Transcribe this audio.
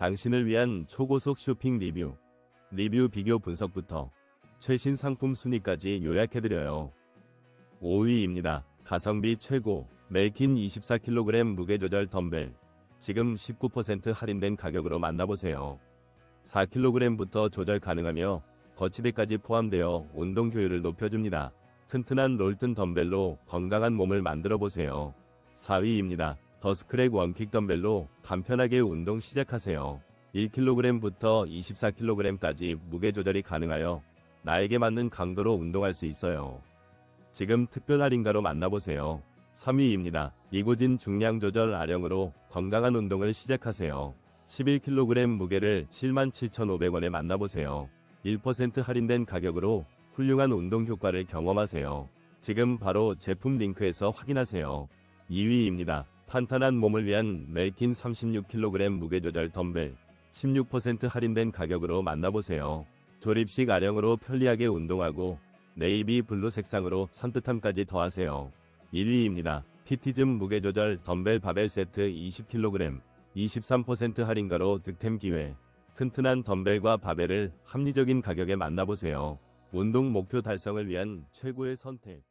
당신을 위한 초고속 쇼핑 리뷰. 리뷰 비교 분석부터 최신 상품 순위까지 요약해드려요. 5위입니다. 가성비 최고. 멜킨 24kg 무게 조절 덤벨. 지금 19% 할인된 가격으로 만나보세요. 4kg부터 조절 가능하며 거치대까지 포함되어 운동 효율을 높여줍니다. 튼튼한 롤튼 덤벨로 건강한 몸을 만들어 보세요. 4위입니다. 더스크랙 원킥 덤벨로 간편하게 운동 시작하세요. 1kg부터 24kg까지 무게 조절이 가능하여 나에게 맞는 강도로 운동할 수 있어요. 지금 특별 할인가로 만나보세요. 3위입니다. 이고진 중량 조절 아령으로 건강한 운동을 시작하세요. 11kg 무게를 77,500원에 만나보세요. 1% 할인된 가격으로 훌륭한 운동 효과를 경험하세요. 지금 바로 제품 링크에서 확인하세요. 2위입니다. 탄탄한 몸을 위한 멜킨 36kg 무게 조절 덤벨 16% 할인된 가격으로 만나보세요. 조립식 아령으로 편리하게 운동하고 네이비 블루 색상으로 산뜻함까지 더하세요. 1위입니다. 피티즘 무게 조절 덤벨 바벨 세트 20kg 23% 할인가로 득템 기회. 튼튼한 덤벨과 바벨을 합리적인 가격에 만나보세요. 운동 목표 달성을 위한 최고의 선택.